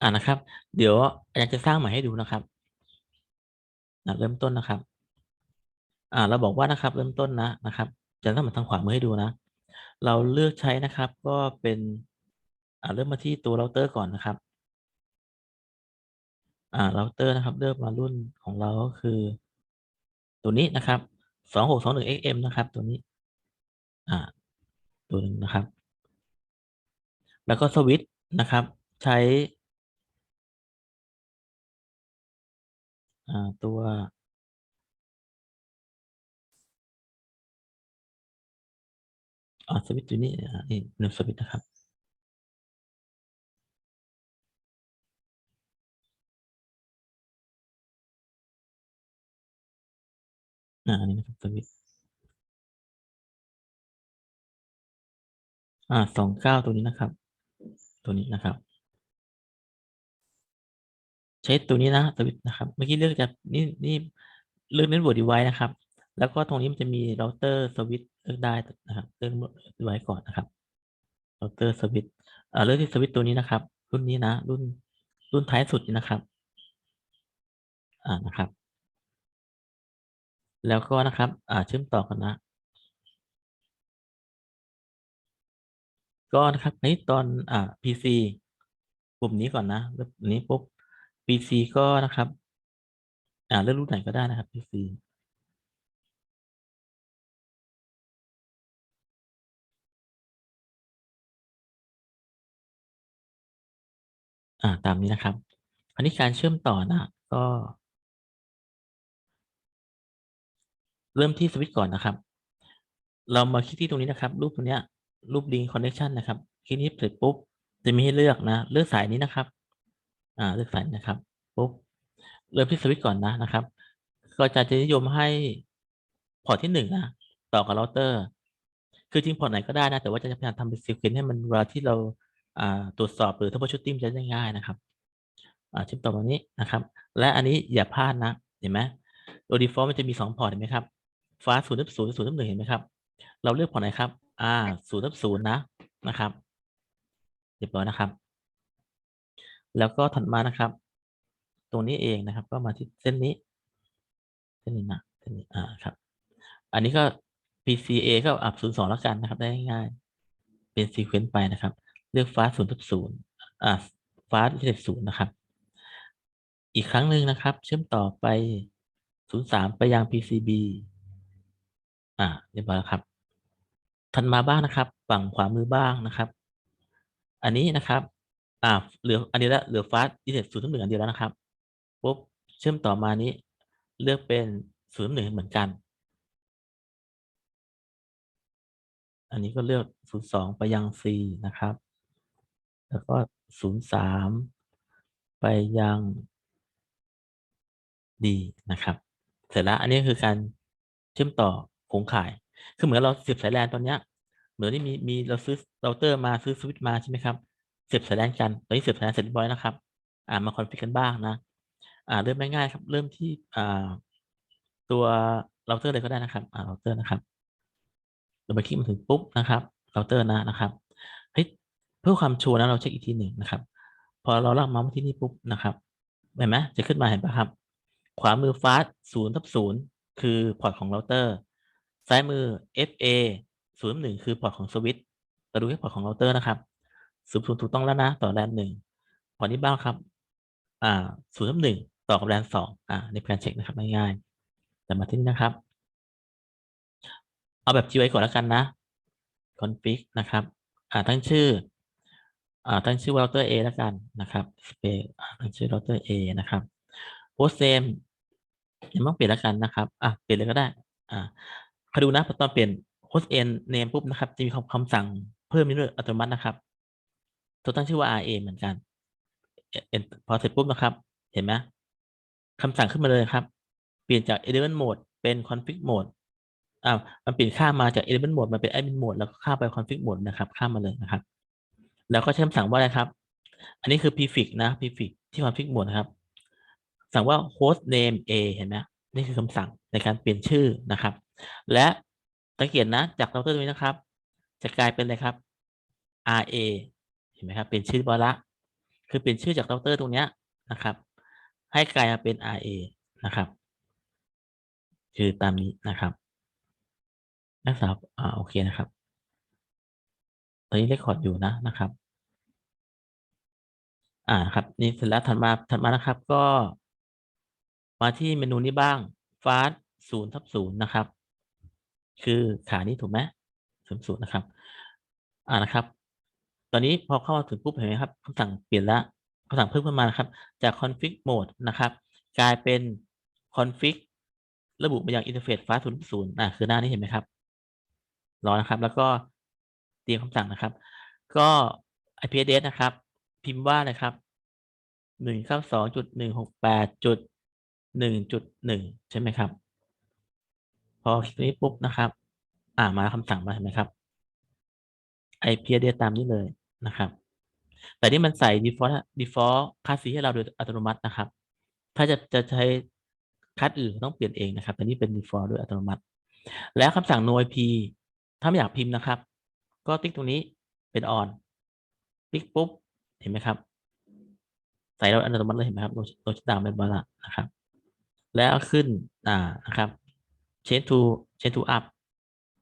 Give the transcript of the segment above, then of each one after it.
อ่านะครับ เดี๋ยวอาจารย์จะสร้างใหม่ให้ดูนะครับนะเริ่มต้นนะครับ อ่า เราบอกว่านะครับ เริ่มต้นนะนะครับจะต้องมาทางขวามือให้ดูนะ เราเลือกใช้นะครับ ก็เป็นอ่าเริ่มมาที่ตัวเราเตอร์ก่อนนะครับ อ่าเราเตอร์นะครับ เลือกมารุ่นของเราก็คือ ตัวนี้นะครับสองหกสองหนึ่ง XM นะครับ ตัวนี้ อ่า ตัวหนึ่งนะครับ แล้วก็สวิตช์นะครับ ใช้ ตัวอ่าสวิตตัวนี้อ่นี่หนึ่งสวิตนะครับ อ่าอันนี้นะครับสวิตอ่าสองเก้าตัวนี้นะครับ ตัวนี้นะครับ ใช้ตัวนี้นะสวิตนะครับเมื่อกี้เลือกจากนี่นี่เลือก Network Device นะครับ แล้วก็ตรงนี้มันจะมีเราเตอร์สวิตเลือกได้นะครับเลือก Device ก่อนนะครับเราเตอร์สวิตอ่าเลือกที่สวิตตัวนี้นะครับ รุ่นนี้นะ รุ่นรุ่นท้ายสุดนะครับ อ่านะครับ แล้วก็นะครับ อ่าเชื่อมต่อกันนะก็นะครับในตอนอ่า PC กลุ่มนี้ก่อนนะเลือกอันนี้ปุ๊บ PC ก็นะครับ อ่าเลือกรุ่นไหนก็ได้นะครับ PC อ่าตามนี้นะครับคราวนี้การเชื่อมต่อนะก็ เริ่มที่สวิตช์ก่อนนะครับ เรามาคลิกที่ตรงนี้นะครับ รูปตรงเนี้ย รูป Link Connection นะครับคลิกนี้เสร็จปุ๊บจะมีให้เลือกนะ เลือกสายนี้นะครับ อ่าเลือกสายนะครับปุ๊บเริ่มที่สวิตช์ก่อนนะนะครับ ก็จารย์จะนิยมให้พอร์ตที่หนึ่งนะต่อกับเราเตอร์ คือจริงพอร์ตไหนก็ได้นะ แต่ว่าจะพยายามทำเป็น Sequence ให้มันเวลาที่เราอ่าตรวจสอบหรือ Troubleshooting จะได้ง่ายนะครับอ่าชื่อมต่อตรงนี้นะครับ และอันนี้อย่าพลาดนะ เห็นไหมโดย Default มันจะมี 2 พอร์ตเห็นไหมครับ Fast 0ทับ0 0ทับ1เห็นไหมครับ เราเลือกพอร์ตไหนครับ อ่า0ทับ0นะนะครับ เรียบร้อยนะครับ แล้วก็ถัดมานะครับ ตรงนี้เองนะครับ ก็มาที่เส้นนี้ เส้นนี้นะเส้นนี้อ่าครับ อันนี้ก็ PCA ก็อับ02แล้วกันนะครับ ได้ง่ายเป็น Sequence ไปนะครับ เลือก Fast 0ทับ0อ่า Fast 0นะครับ อีกครั้งหนึ่งนะครับ เชื่อมต่อไป03ไปยัง PCB อ่าเรียบร้อยแล้วครับถัดมาบ้างนะครับ ฝั่งขวามือบ้างนะครับ อันนี้นะครับ อ่าเหลืออันเดียวแล้วเหลือ Fast Ethernet 0ทับ1อันเดียวแล้วนะครับปุ๊บเชื่อมต่อมานี้ เลือกเป็น0ทับ1เหมือนกัน อันนี้ก็เลือก02ไปยัง C นะครับ แล้วก็03ไปยัง D นะครับ เสร็จแล้วอันนี้คือการเชื่อมต่อโครงข่าย คือเหมือนเราเสียบสาย LAN ตอนเนี้ยเหมือนที่มีมีเราซื้อเราเตอร์มาซื้อสวิตช์มาใช่ไหมครับ เสียบสาย LAN กันตอนนี้เสียบสาย LAN เสร็จเรียบร้อยนะครับ อ่ามา Config กันบ้างนะ อ่าเริ่มง่ายๆครับ เริ่มที่อ่าตัวเราเตอร์เลยก็ได้นะครับ อ่าเราเตอร์นะครับเราไปคลิกมาถึงปุ๊บนะครับเราเตอร์นะนะครับเฮ้ยเพื่อความชัวร์นะเราเช็กอีกทีหนึ่งนะครับ พอเราลากเมาส์มาที่นี่ปุ๊บนะครับเห็นไหมจะขึ้นมาเห็นปล่าครับ ขวามือ Fast 0ทับ0คือพอร์ตของเราเตอร์ซ้ายมือ FA 0ทับ1คือพอร์ตของสวิตช์เราดูที่พอร์ตของเราเตอร์นะครับ 0 0ถูกต้องแล้วนะ ต่อ LAN 1พอร์ตนี้บ้างครับ อ่า0ทับ1ต่อกับ LAN 2อ่านี่เป็นการเช็กนะครับง่ายๆแต่มาที่นี่นะครับ เอาแบบ GUI ก่อนแล้วกันนะ Config นะครับ อ่าตั้งชื่อ อ่าตั้งชื่อว่า router A แล้วกันนะครับ Space ตั้งชื่อ router A นะครับ Host name ยังต้องเปลี่ยนแล้วกันนะครับอ่าเปลี่ยนเลยก็ได้ อ่าคอยดูนะพอตอนเปลี่ยน Host n name ปุ๊บนะครับ จะมีคำคำสั่งเพิ่มนี้ด้วยอัตโนมัตินะครับ ตัวตั้งชื่อว่า RA เหมือนกันพอเสร็จปุ๊บนะครับ เห็นไหมคำสั่งขึ้นมาเลยครับ เปลี่ยนจาก element mode เป็น config mode อ่ามันเปลี่ยนค่ามาจาก element mode มาเป็น admin mode แล้วก็ข้ามไป config mode นะครับข้ามมาเลยนะครับ แล้วก็ใช้คำสั่งว่าอะไรครับ อันนี้คือ prefix นะ prefix ที่ config mode นะครับ สั่งว่า host name a เห็นไหมนี่คือคำสั่งในการเปลี่ยนชื่อนะครับ และสังเกตนะจากเราเตอร์ตรงนี้นะครับ จะกลายเป็นอะไรครับ ra เห็นไหมครับเป็นชื่อบอละคือเปลี่ยนชื่อจากเราเตอร์ตรงเนี้ยนะครับ ให้กลายมาเป็น RA นะครับ คือตามนี้นะครับนักศึกษาอ่าโอเคนะครับตอนนี้เรคคอร์ดอยู่นะนะครับ อ่าครับนี่เสร็จแล้วถัดมาถัดมานะครับก็ มาที่เมนูนี้บ้างฟาสศูนย์ทับศูนย์นะครับ คือขานี้ถูกไหมศูนย์ศูนย์นะครับ อ่านะครับ ตอนนี้พอเข้ามาถึงปุ๊บเห็นไหมครับคำสั่งเปลี่ยนละคำสั่งเพิ่มขึ้นมานะครับ จาก config mode นะครับ กลายเป็น config ระบุมาอย่าง interface ฟาสศูนย์ศูนย์อ่าคือหน้านี้เห็นไหมครับรอนะครับ แล้วก็เตรียมคำสั่งนะครับ ก็ IP address นะครับ พิมพ์ว่านะครับหนึ่งเก้าสองจุดหนึ่งหกแปดจุดหนึ่งจุดหนึ่งใช่ไหมครับ พอคลิกนี้ปุ๊บนะครับ อ่ามาคำสั่งมาเห็นไหมครับ IP address ตามนี้เลยนะครับ แต่นี่มันใส่ default default ค่าสีให้เราโดยอัตโนมัตินะครับ ถ้าจะจะใช้คัดอื่นต้องเปลี่ยนเองนะครับ แต่นี่เป็น default โดยอัตโนมัติ แล้วคำสั่ง no IP ถ้าไม่อยากพิมพ์นะครับ ก็ติ๊กตรงนี้เป็น on ติ๊กปุ๊บ เห็นไหมครับ ใส่เราอัตโนมัติเลยเห็นไหมครับโดยดาวเป็นบาระนะครับ แล้วขึ้น อ่า นะครับ change to change to up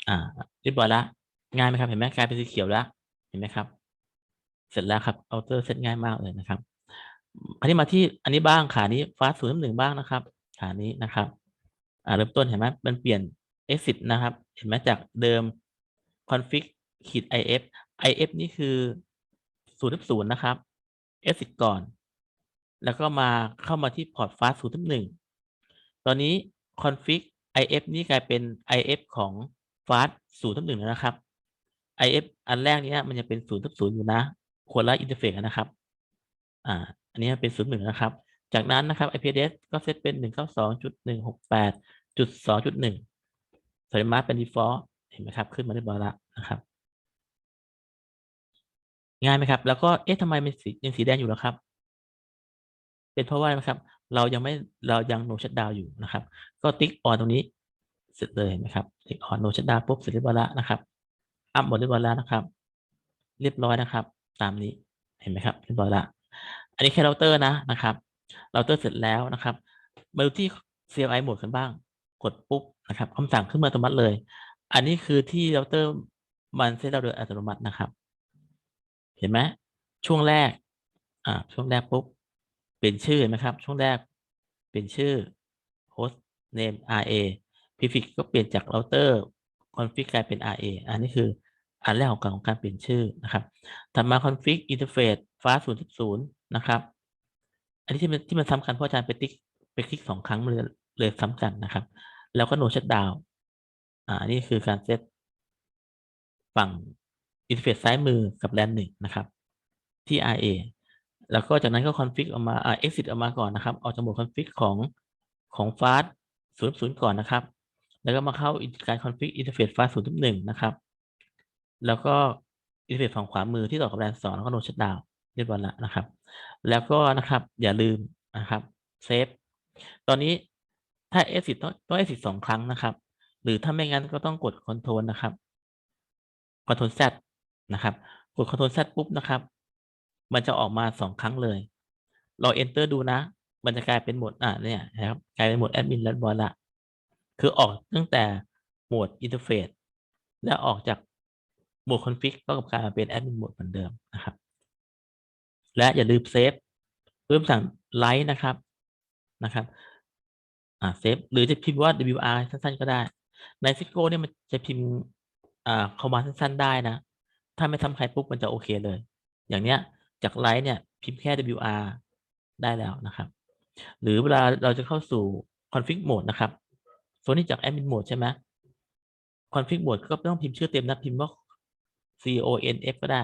อ่าเรียบร้อยแล้ว ง่ายไหมครับ เห็นไหมกลายเป็นสีเขียวแล้ว เห็นไหมครับ เสร็จแล้วครับเอาเตอร์เซตง่ายมากเลยนะครับอันนี้มาที่อันนี้บ้างขานี้ฟาสศูนย์หนึ่งบ้างนะครับ ขานี้นะครับ อ่าเริ่มต้นเห็นไหมมันเปลี่ยน exit นะครับ เห็นไหมจากเดิม config ขีด if if นี่คือศูนย์ศูนย์นะครับ exit ก่อน แล้วก็มาเข้ามาที่พอร์ตฟาสศูนย์หนึ่งตอนนี้ config if นี่กลายเป็น if ของฟาสศูนย์หนึ่งแล้วนะครับ if อันแรกเนี้ยมันจะเป็นศูนย์ทับศูนย์อยู่นะคนละอินเทอร์เฟซนะครับ อ่า อันนี้เป็นศูนย์หนึ่งนะครับ จากนั้นนะครับ IP address ก็เซตเป็นหนึ่งเก้าสองจุดหนึ่งหกแปดจุดสองจุดหนึ่งสมายมาเป็น default เห็นไหมครับ ขึ้นมาเรียบร้อยล้วนะครับ ง่ายไหมครับ แล้วก็ เอ๊ะทำไมมันสียังสีแดงอยู่แล้วครับ เป็นเพราะว่านะครับ เรายังไม่ เรายัง no shutdown อยู่นะครับ ก็ติ๊ก on ตรงนี้ เสร็จเลยนะครับ ติ๊ก on no shutdown ปุ๊บ เสร็จเรียบร้อยแล้วนะครับ อัพหมดเรียบร้อยแล้วนะครับ เรียบร้อยนะครับ ตามนี้เห็นไหมครับเรียบร้อยล้วอันนี้แค่เราเตอร์นะนะครับเราเตอร์เสร็จแล้วนะครับมาดูที่ CLI โหมดกันบ้าง กดปุ๊บนะครับคำสั่งขึ้นมาอัตโนมัติเลย อันนี้คือที่เราเตอร์มันเซตเราโดยอัตโนมัตินะครับ เห็นไหมช่วงแรกอ่าช่วงแรกปุ๊บเปลี่ยนชื่อเห็นไหมครับ ช่วงแรกเปลี่ยนชื่อ host name RA prefix ก็เปลี่ยนจากเราเตอร์ config กลายเป็น RA อันนี้คือ อันแรกของการของการเปลี่ยนชื่อนะครับถัดมา config interface fast 0 0นะครับ อันนี้ที่มันที่มันซ้ำกันเพราะอาจารย์ไปติ๊กไปคลิกสองครั้งเลยเลยซ้ำกันนะครับ แล้วก็ no shutdown อ่านี่คือการเซตฝั่ง interface ซ้ายมือกับ LAN หนึ่งนะครับ ที่ RA แล้วก็จากนั้นก็ config ออกมาอ่า exit ออกมาก่อนนะครับออกจากโหมด config ของของ fast 0 0ก่อนนะครับ แล้วก็มาเข้าการ config interface fast 0 1นะครับ แล้วก็ interface ฝั่งขวามือที่ต่อกับ LAN 2แล้วก็ no shutdown เรียบร้อยแล้วนะครับ แล้วก็นะครับอย่าลืมนะครับเซฟตอนนี้ถ้า exit ต้องต้อง exit สองครั้งนะครับ หรือถ้าไม่งั้นก็ต้องกด control นะครับ control z นะครับกด control z ปุ๊บนะครับ มันจะออกมาสองครั้งเลย เรา enter ดูนะ มันจะกลายเป็นโหมดอ่าเนี่ยนะครับกลายเป็นโหมด admin แล้วบอลละคือออกตั้งแต่โหมด interface แล้วออกจาก โหมด config ก็กลับกลายมาเป็น admin โหมดเหมือนเดิมนะครับ และอย่าลืมเซฟเพิ่มสั่งไลท์นะครับนะครับอ่าเซฟหรือจะพิมพ์ว่า wr สั้นๆ ก็ได้ ใน Cisco เนี่ยมันจะพิมพ์อ่าคอมมานด์สั้น ๆ ได้นะ ถ้าไม่ทำใครปุ๊บมันจะโอเคเลย อย่างเนี้ยจากไลท์เนี่ยพิมพ์แค่ wr ได้แล้วนะครับ หรือเวลาเราจะเข้าสู่ config mode นะครับส่วนนี้จาก admin mode ใช่ไหม config mode ก็ไม่ต้องพิมพ์ชื่อเต็มนะพิมพ์ว่า conf ก็ได้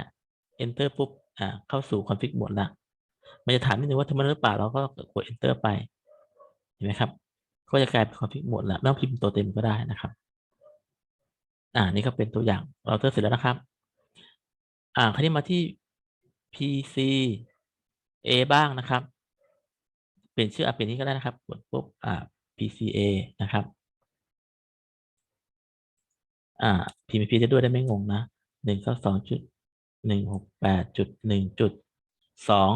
enter ปุ๊บอ่าเข้าสู่ config mode ละมันจะถามนิดนึงว่าทำไมหรือเปล่าเราก็กด enter ไปเห็นไหมครับ ก็จะกลายเป็น config mode ละไม่ต้องพิมพ์ตัวเต็มก็ได้นะครับอ่านี่ก็เป็นตัวอย่างเราเตอร์เสร็จแล้วนะครับ อ่าคราวนี้มาที่ PC A บ้างนะครับ เปลี่ยนชื่ออะเปลี่ยนนี้ก็ได้นะครับกดปุ๊บอ่า PCA นะครับ อ่าพิมพ์ P ได้ด้วยได้ไม่งงนะ หนึ่งเก้าสองจุดหนึ่งหกแปดจุดหนึ่งจุดสอง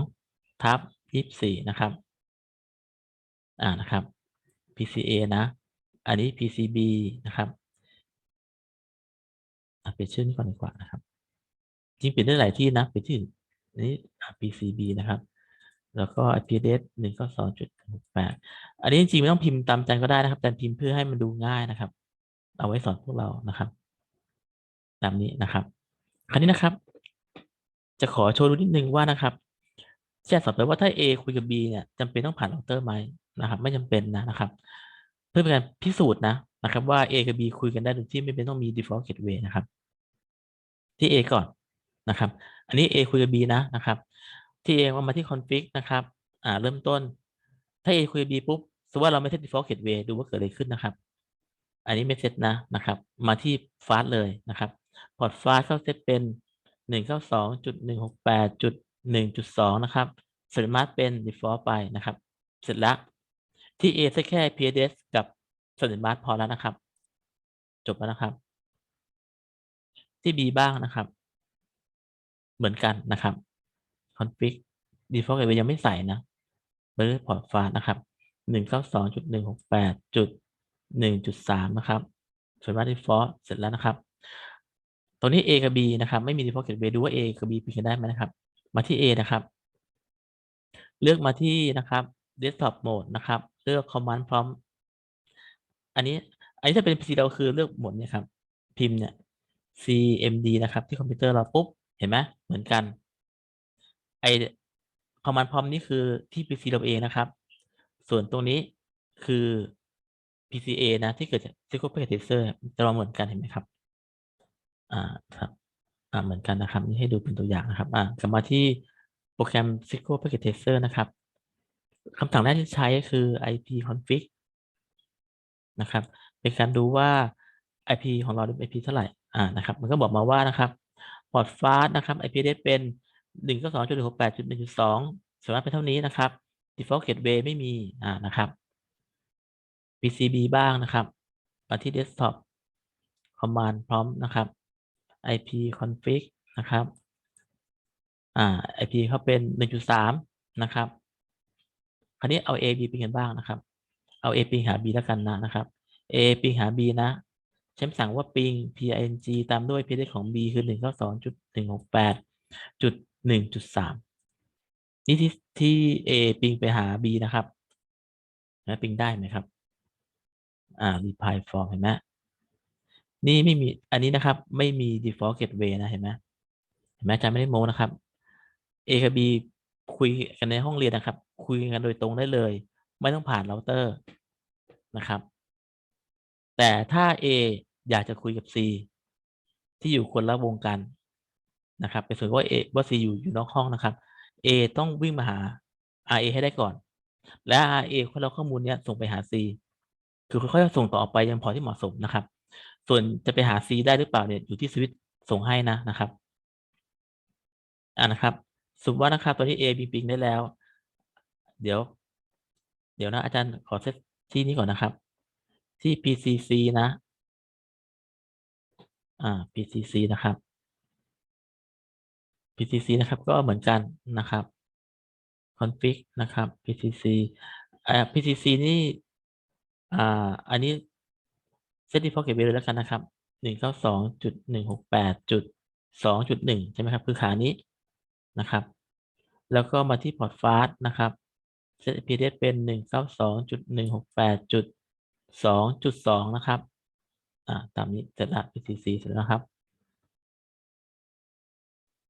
ทับยี่สี่นะครับ อ่านะครับ PCA นะ อันนี้ PCB นะครับอะเปลี่ยนชื่อนี้ก่อนดีกว่านะครับ จริงเปลี่ยนได้หลายที่นะเปลี่ยนที่อื่อนี้ PCB นะครับ แล้วก็ IP address หนึ่งก็สองจุดหกแปดอันนี้จริงไม่ต้องพิมพ์ตามใจก็ได้นะครับ แต่พิมพ์เพื่อให้มันดูง่ายนะครับ เอาไว้สอนพวกเรานะครับ ตามนี้นะครับ คราวนี้นะครับ จะขอโชว์ดูนิดนึงว่านะครับแชทสอบไปว่าถ้า A คุยกับ B เนี่ยจำเป็นต้องผ่านเราเตอร์ไหมนะครับ ไม่จำเป็นนะนะครับ เพื่อเป็นการพิสูจน์นะนะครับ ว่า A กับ B คุยกันได้โดยที่ไม่เป็นต้องมี default gateway นะครับ ที่ A ก่อนนะครับ อันนี้ A คุยกับ B นะนะครับ ที่ A ว่ามาที่ config นะครับ อ่า เริ่มต้น ถ้า A คุยกับ B ปุ๊บสมมติว่าเราไม่เซต default gateway ดูว่าเกิดอะไรขึ้นนะครับ อันนี้ไม่เซตนะนะครับ มาที่ fast เลยนะครับ พอร์ต fast เข้าเซตเป็นหนึ่งเก้าสองจุดหนึ่งหกแปดจุดหนึ่งจุดสองนะครับสามารถเป็น default ไปนะครับ เสร็จแล้วที่ A เซตแค่ IP address กับสมาร์ทพอแล้วนะครับ จบแล้วนะครับ ที่ B บ้างนะครับ เหมือนกันนะครับ config default gateway ยังไม่ใส่นะเบอร์พอร์ตฟ้านะครับหนึ่งเก้าสองจุดหนึ่งหกแปดจุดหนึ่งจุดสามนะครับส่วนมา default เสร็จแล้วนะครับ ตรงนี้ A กับ B นะครับ ไม่มี default gateway ดูว่า A กับ B คุยกันได้ไหมนะครับ มาที่ A นะครับ เลือกมาที่นะครับ desktop mode นะครับ เลือก command prompt อันนี้ อันนี้ถ้าเป็น PC เราคือเลือกโหมดเนี่ยครับ พิมพ์เนี่ย cmd นะครับ ที่คอมพิวเตอร์เราปุ๊บ เห็นไหมเหมือนกัน ไอ command prompt นี่คือที่ PC เราเองนะครับ ส่วนตรงนี้คือ PCA นะ ที่เกิดจาก SQL Packet Tracer จะมาเหมือนกันเห็นไหมครับ อ่าครับอ่าเหมือนกันนะครับ นี่ให้ดูเป็นตัวอย่างนะครับอ่ากลับมาที่โปรแกรม SQL Packet Tracer นะครับคำสั่งแรกที่ใช้คือ ip config นะครับ เป็นการดูว่า IP ของเราเป็น IP เท่าไหร่อ่านะครับ มันก็บอกมาว่านะครับพอร์ต fast นะครับ IP address เป็นหนึ่งก็สองจุดหกแปดจุดหนึ่งจุดสองสามารถเป็นเท่านี้นะครับ default gateway ไม่มีอ่านะครับ PCB บ้างนะครับมาที่ desktop command prompt นะครับ IP config นะครับอ่า IP เขาเป็น 1.3 นะครับ คราวนี้เอา A B เป็นกันบ้างนะครับ เอา A ปิงหา B แล้วกันนะนะครับ A ปิงหา B นะใช้สั่งว่าปิง ping ตามด้วย pid ของ B คือ192.168.1.3 นี่ที่ที่ A ปิงไปหา B นะครับนะปิงได้ไหมครับ อ่า reply form เห็นไหม นี่ไม่มีอันนี้นะครับ ไม่มี default gateway นะ เห็นไหมเห็นไหมอาจารย์ไม่ได้โม้นะครับ A กับ B คุยกันในห้องเรียนนะครับ คุยกันโดยตรงได้เลย ไม่ต้องผ่านเราเตอร์นะครับ แต่ถ้า A อยากจะคุยกับ C ที่อยู่คนละวงกันนะครับไปส่วนว่า A ว่า C อยู่อยู่นอกห้องนะครับ A ต้องวิ่งมาหา RA ให้ได้ก่อน และ RA ค่อยเอาข้อมูลเนี้ยส่งไปหา C คือค่อยๆส่งต่อไปยังพอที่เหมาะสมนะครับ ส่วนจะไปหา C ได้หรือเปล่าเนี่ยอยู่ที่สวิตส่งให้นะนะครับอ่านะครับสมมติว่านะครับตอนนี้ A ปิงปิงได้แล้ว เดี๋ยว เดี๋ยวนะอาจารย์ขอเซตที่นี้ก่อนนะครับ ที่ PCC นะ อ่า PCC นะครับ PCC นะครับ ก็เหมือนกันนะครับ config นะครับ PCC อ่า PCC นี่ อ่า อันนี้ set default gateway เลยแล้วกันนะครับหนึ่งเก้าสองจุดหนึ่งหกแปดจุดสองจุดหนึ่งใช่ไหมครับ คือขานี้นะครับ แล้วก็มาที่พอร์ต fast นะครับ set IP address เป็นหนึ่งเก้าสองจุดหนึ่งหกแปดจุดสองจุดสองนะครับ อ่า ตามนี้เสร็จแล้ว PCC เสร็จแล้วครับ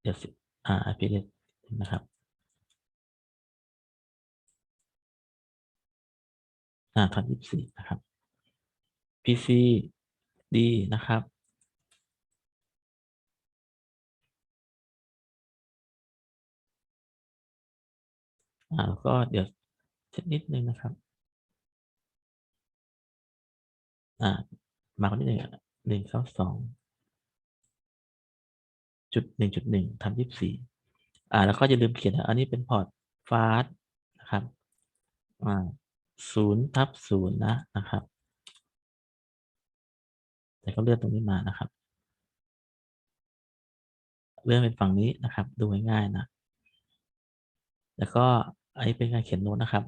เดี๋ยวสิอ่า IP นะครับ อ่าทอนยี่สิบสี่นะครับ PC D นะครับ อ่าแล้วก็เดี๋ยวเช็คนิดนึงนะครับ อ่า มาคนที่หนึ่งหนึ่งเข้าสองจุดหนึ่งจุดหนึ่งทำยี่สิบสี่อ่า แล้วก็อย่าลืมเขียนนะอันนี้เป็นพอร์ตฟาสนะครับ อ่าศูนย์ทับศูนย์นะนะครับ แต่ก็เลื่อนตรงนี้มานะครับ เลื่อนเป็นฝั่งนี้นะครับ ดูง่ายๆนะ แล้วก็อันนี้เป็นการเขียนโน้ตนะครับ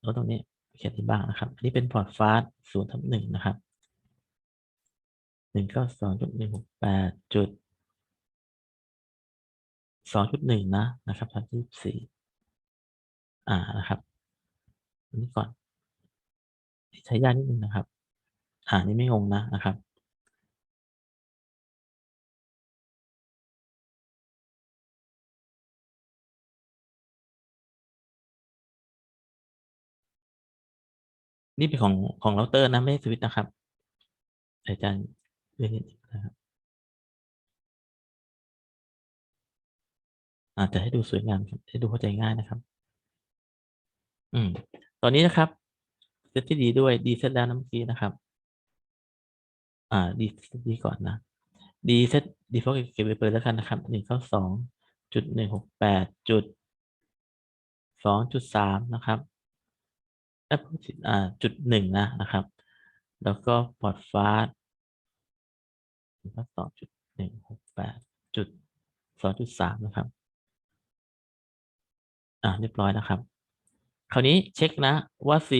โน้ตตรงนี้เขียนที่บ้างนะครับ อันนี้เป็นพอร์ตฟาสศูนย์ทับหนึ่งนะครับหนึ่งเก้าสองจุดหนึ่งหกแปดจุดสองจุดหนึ่งนะนะครับสามสิบสี่อ่านะครับ อันนี้ก่อนใช้ยากนิดนึงนะครับ อ่านี่ไม่งงนะนะครับนี่เป็นของของเราเตอร์นะไม่ใช่สวิตช์นะครับ อาจารย์เรียนนิดนึงนะครับอาจจะให้ดูสวยงามให้ดูเข้าใจง่ายนะครับ อืม ตอนนี้นะครับเซตที่ดีด้วยดีเซตแล้วนะเมื่อกี้นะครับ อ่าดีดีก่อนนะดีเซตดีฟอลเก็บไว้เปิดแล้วกันนะครับหนึ่งเข้าสองจุดหนึ่งหกแปดจุดสองจุดสามนะครับแอปอ่าจุดหนึ่งนะนะครับ แล้วก็พอร์ตฟาสสองจุดหนึ่งหกแปดจุดสองจุดสามนะครับ อ่าเรียบร้อยนะครับ คราวนี้เช็คนะว่า C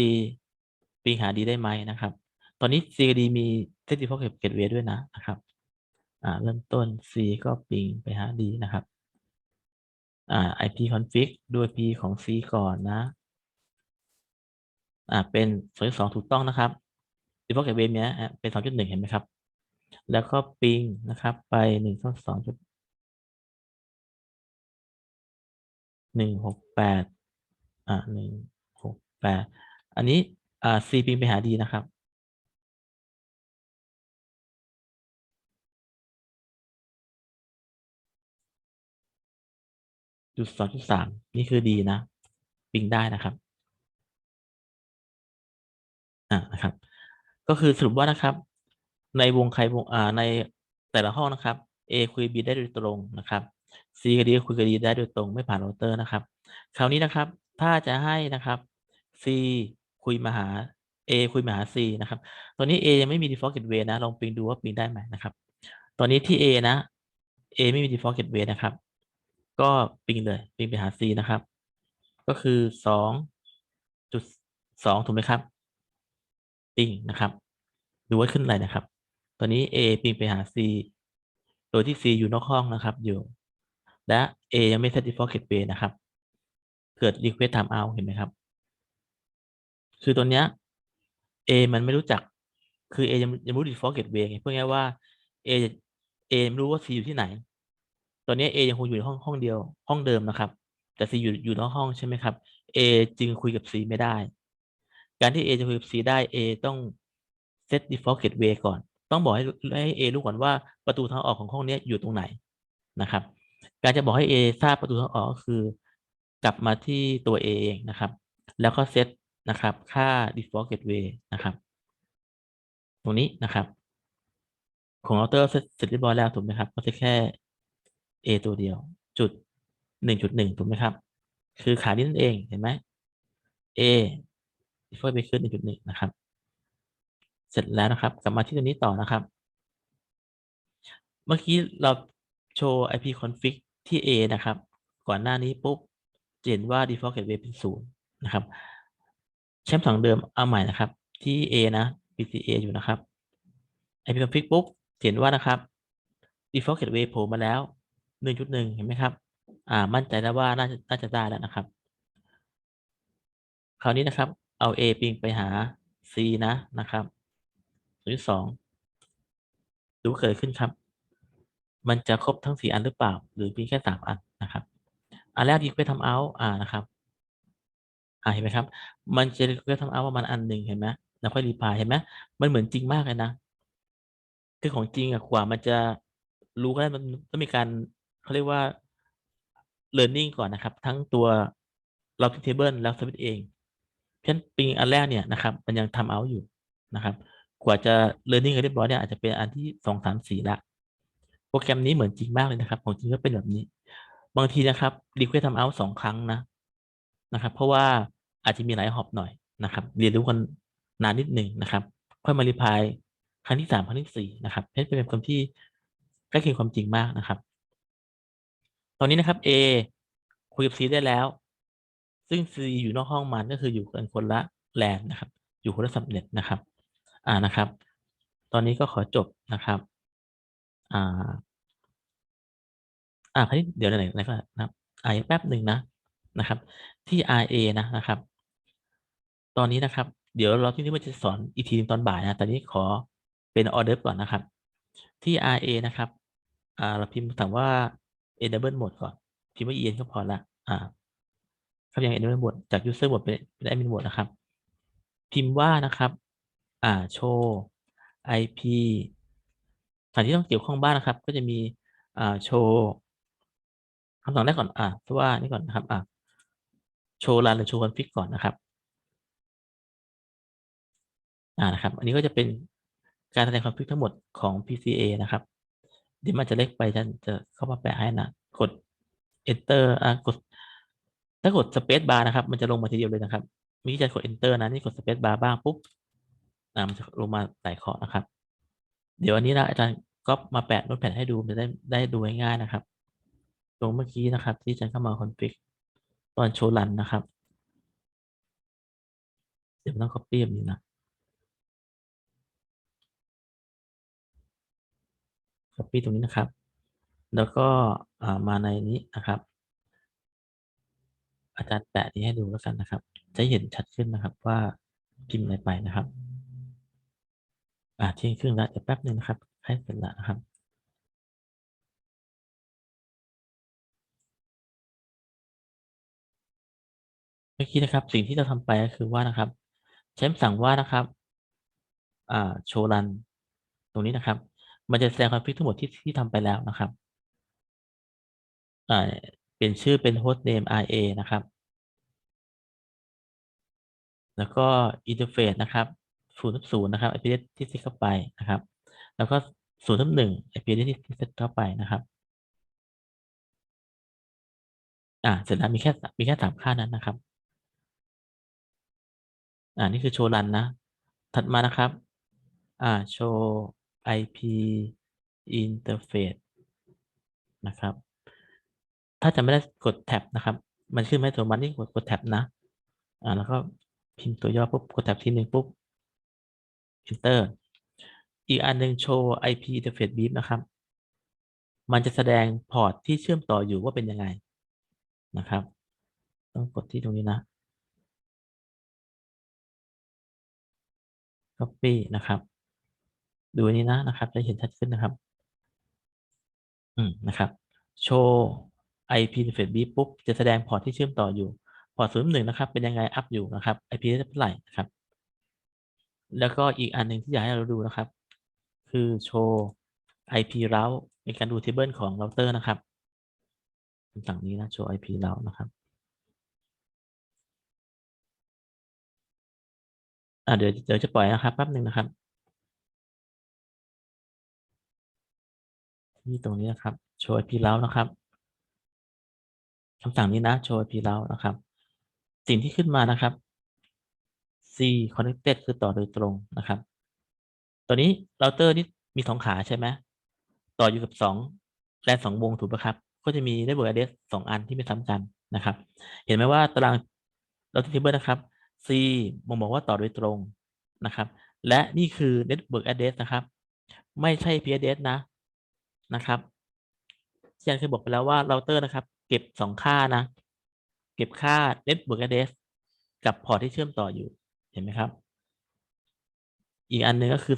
ปิงหาดีได้ไหมนะครับ ตอนนี้ C กับ D มี เซติฟอลเก็บเวด้วยนะนะครับอ่าเริ่มต้น C ก็ปิงไปหา D นะครับอ่า IP config ด้วย P ของ C ก่อนนะอ่าเป็นสองสองถูกต้องนะครับ default gateway เนี้ยเป็นสองจุดหนึ่งเห็นไหมครับ แล้วก็ปิงนะครับ ไปหนึ่งสองจุดหนึ่งหกแปดอ่าหนึ่งหกแปดอันนี้อ่า C ปิงไปหา D นะครับ จุดสองจุดสามนี่คือดีนะปิงได้นะครับอ่านะครับ ก็คือสรุปว่านะครับ ในวงใครวงอ่าในแต่ละห้องนะครับ A คุย B ได้โดยตรงนะครับ C กับ D คุยกับ D ได้โดยตรงไม่ผ่านเราเตอร์นะครับ คราวนี้นะครับ ถ้าจะให้นะครับ C คุยมาหา A คุยมาหา C นะครับ ตอนนี้ A ยังไม่มี default gateway นะ ลองปิงดูว่าปิงได้ไหมนะครับ ตอนนี้ที่ A นะ A ไม่มี default gateway นะครับ ก็ปิงเลยปิงไปหา C นะครับ ก็คือสองจุดสองถูกไหมครับ ปิงนะครับดูว่าขึ้นอะไรนะครับ ตอนนี้ A ปิงไปหา C โดยที่ C อยู่นอกห้องนะครับ อยู่ และ A ยังไม่ set default gateway นะครับ เกิด request timeout เห็นไหมครับ คือตัวเนี้ย A มันไม่รู้จัก คือ A ยังยังไม่รู้ default gateway ไงเพื่อไงว่า A A ไม่รู้ว่า C อยู่ที่ไหน ตอนนี้ A ยังคงอยู่ในห้องห้องเดียว ห้องเดิมนะครับ แต่ C อยู่อยู่นอกห้องใช่ไหมครับ A จึงคุยกับ C ไม่ได้ การที่ A จะคุยกับ C ได้ A ต้อง set default gateway ก่อน ต้องบอกให้ให้ A รู้ก่อนว่าประตูทางออกของห้องนี้อยู่ตรงไหนนะครับ การจะบอกให้ A ทราบประตูทางออกก็คือ กลับมาที่ตัว A เองนะครับ แล้วก็เซตนะครับ ค่า default gateway นะครับ ตรงนี้นะครับ ของเราเตอร์เสร็จเรียบร้อยแล้วถูกไหมครับ ก็จะแค่ A ตัวเดียว จุดหนึ่งจุดหนึ่งถูกไหมครับ คือขานี้นั่นเองเห็นไหม A default ไปขึ้นหนึ่งจุดหนึ่งนะครับ เสร็จแล้วนะครับ กลับมาที่ตัวนี้ต่อนะครับ เมื่อกี้เราโชว์ IP config ที่ A นะครับ ก่อนหน้านี้ปุ๊บเห็นว่า default gateway เป็นศูนย์นะครับแชมป์สองเดิมเอาใหม่นะครับ ที่ A นะ PCA อยู่นะครับ IP config ปุ๊บเห็นว่านะครับ default gateway โผล่มาแล้ว 1.1เห็นไหมครับ อ่า มั่นใจแล้วว่าน่าจะน่าจะได้แล้วนะครับ คราวนี้นะครับ เอา A ปิงไปหา C นะนะครับตัวที่สองดูเกิดขึ้นครับ มันจะครบทั้งสี่อันหรือเปล่า หรือเพียงแค่สามอันนะครับ อันแรกที่ไปทำเอาอ่านะครับ อ่าเห็นไหมครับ มันจะเรียกทำเอาว่ามันอันหนึ่งเห็นไหมแล้วค่อยรีพายเห็นไหมมันเหมือนจริงมากเลยนะคือของจริงอะกว่ามันจะรู้ก็ได้มันต้องมีการ เขาเรียกว่า learning ก่อนนะครับ ทั้งตัว logic table แล้ว switch เอง เพราะฉะนั้นปิงอันแรกเนี่ยนะครับ มันยังทำเอาอยู่นะครับ กว่าจะ learning กันเรียบร้อยเนี่ยอาจจะเป็นอันที่สองสามสี่ละโปรแกรมนี้เหมือนจริงมากเลยนะครับของจริงก็เป็นแบบนี้ บางทีนะครับ request time out สองครั้งนะนะครับ เพราะว่าอาจจะมีหลายหอบหน่อยนะครับ เรียนรู้กันนานนิดหนึ่งนะครับ ค่อยมารีพายครั้งที่สามครั้งที่สี่นะครับเพชรเป็นคำที่ใกล้เคียงความจริงมากนะครับ ตอนนี้นะครับ A คุยกับ C ได้แล้ว ซึ่ง C อยู่นอกห้องมันก็คืออยู่กันคนละแลนนะครับ อยู่คนละสับเน็ตนะครับ อ่านะครับ ตอนนี้ก็ขอจบนะครับ อ่า อ่าคราวนี้เดี๋ยวไหนไหนก็นะครับอ่าแป๊บหนึ่งนะนะครับ ที่ RA นะนะครับ ตอนนี้นะครับ เดี๋ยวเราที่นี่มันจะสอนอีกทีตอนบ่ายนะตอนนี้ขอเป็นออเดอร์ก่อนนะครับ ที่ RA นะครับ อ่าเราพิมพ์ถามว่า enable mode ก่อนพิมพ์ว่า en ก็พอละอ่าครับอย่าง enable mode จาก user mode เป็นเป็น admin mode นะครับ พิมพ์ว่านะครับอ่า show IP สถานที่ต้องเกี่ยวข้องบ้านนะครับ ก็จะมีอ่า show คำสั่งแรกก่อนอ่าเพราะว่านี่ก่อนนะครับอ่า show run หรือ show config ก่อนนะครับอ่านะครับ อันนี้ก็จะเป็นการแสดงความคิดทั้งหมดของ PCA นะครับ ดี๋ยวมันจะเล็กไปจะจะเข้ามาแปะให้นะ กด enter อ่ากด ถ้ากด space bar นะครับ มันจะลงมาทีเดียวเลยนะครับมิจะกด enter นะนี่กด space bar บ้างปุ๊บอ่ามันจะลงมาใส่ขอนะครับ เดี๋ยวอันนี้นะอาจารย์ก็มาแปะโน้ตแผ่นให้ดูจะได้ได้ดูง่ายๆนะครับ ตรงเมื่อกี้นะครับ ที่อาจารย์เข้ามา config ตอนโชว์รันนะครับ เดี๋ยวต้อง copy แบบนี้นะ copy ตรงนี้นะครับ แล้วก็มาในนี้นะครับ อาจารย์แปะนี้ให้ดูแล้วกันนะครับ จะเห็นชัดขึ้นนะครับว่าพิมพ์อะไรไปนะครับ อ่าเที่ยงครึ่งแล้วเดี๋ยวแป๊บหนึ่งนะครับให้เสร็จแล้วนะครับเมื่อกี้นะครับ สิ่งที่เราทำไปก็คือว่านะครับ ใช้สั่งว่านะครับ อ่าโชรันตรงนี้นะครับ มันจะแสดงความฟิกทั้งหมดที่ที่ทำไปแล้วนะครับอ่าเป็นชื่อเป็น host name RA นะครับ แล้วก็อินเทอร์เฟซนะครับศูนย์ศูนย์นะครับ IP address ที่เซตเข้าไปนะครับ แล้วก็ศูนย์ทับหนึ่ง IP address ที่เซตเข้าไปนะครับอ่าเสร็จแล้วมีแค่มีแค่สามค่านั้นนะครับ อ่านี่คือโชว์รันนะ ถัดมานะครับ อ่าโชว์ IP interface นะครับ ถ้าจะไม่ได้กดแท็บนะครับ มันขึ้นไหมตัวมันนี่กดกดแท็บนะ อ่า แล้วก็พิมพ์ตัวย่อปุ๊บ กดแท็บทีหนึ่งปุ๊บ enter อีกอันหนึ่งโชว์ IP interface beep นะครับ มันจะแสดงพอร์ตที่เชื่อมต่ออยู่ว่าเป็นยังไงนะครับ ต้องกดที่ตรงนี้นะ copy นะครับ ดูนี้นะนะครับ จะเห็นชัดขึ้นนะครับ อืมนะครับโชว์ IP interface B ปุ๊บ จะแสดงพอร์ตที่เชื่อมต่ออยู่ พอร์ตศูนย์หนึ่งนะครับ เป็นยังไงอัพอยู่นะครับ IP เท่าไหร่นะครับ แล้วก็อีกอันหนึ่งที่อยากให้เราดูนะครับ คือโชว์ IP route ในการดู table ของเราเตอร์นะครับคำสั่งนี้นะโชว์ IP route นะครับอ่าเดี๋ยวเดี๋ยวจะปล่อยนะครับแป๊บหนึ่งนะครับ ที่ตรงนี้นะครับ โชว์ IP route นะครับคำสั่งนี้นะ โชว์ IP route นะครับ สิ่งที่ขึ้นมานะครับ C connected คือต่อโดยตรงนะครับ ตัวนี้เราเตอร์นี่มีสองขาใช่ไหมต่ออยู่กับสองแลนสองวงถูกไหมครับ ก็จะมี network address สองอันที่ไม่ซ้ำกันนะครับ เห็นไหมว่าตารางเราที่เทเบิลนะครับ C บ่งบอกว่าต่อโดยตรงนะครับ และนี่คือ network address นะครับ ไม่ใช่ IP address นะ นะครับที่อาจารย์เคยบอกไปแล้วว่าเราเตอร์นะครับ เก็บสองค่านะ เก็บค่า network address กับพอร์ตที่เชื่อมต่ออยู่ เห็นไหมครับ อีกอันหนึ่งก็คือ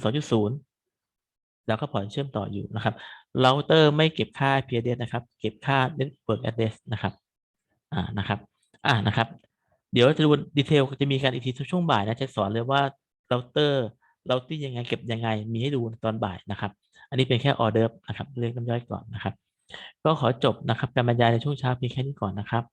2.0 แล้วก็พอร์ตเชื่อมต่ออยู่นะครับเราเตอร์ไม่เก็บค่า IP address นะครับ เก็บค่า network address นะครับอ่านะครับอ่านะครับ เดี๋ยวจะดูดีเทลจะมีการอีกทีช่วงบ่ายนะจะสอนเลยว่าเราเตอร์เราตี้ยังไงเก็บยังไง มีให้ดูตอนบ่ายนะครับ อันนี้เป็นแค่ออเดอร์นะครับเรียกน้ำย่อยก่อนนะครับ ก็ขอจบนะครับการบรรยายในช่วงเช้าเพียงแค่นี้ก่อนนะครับ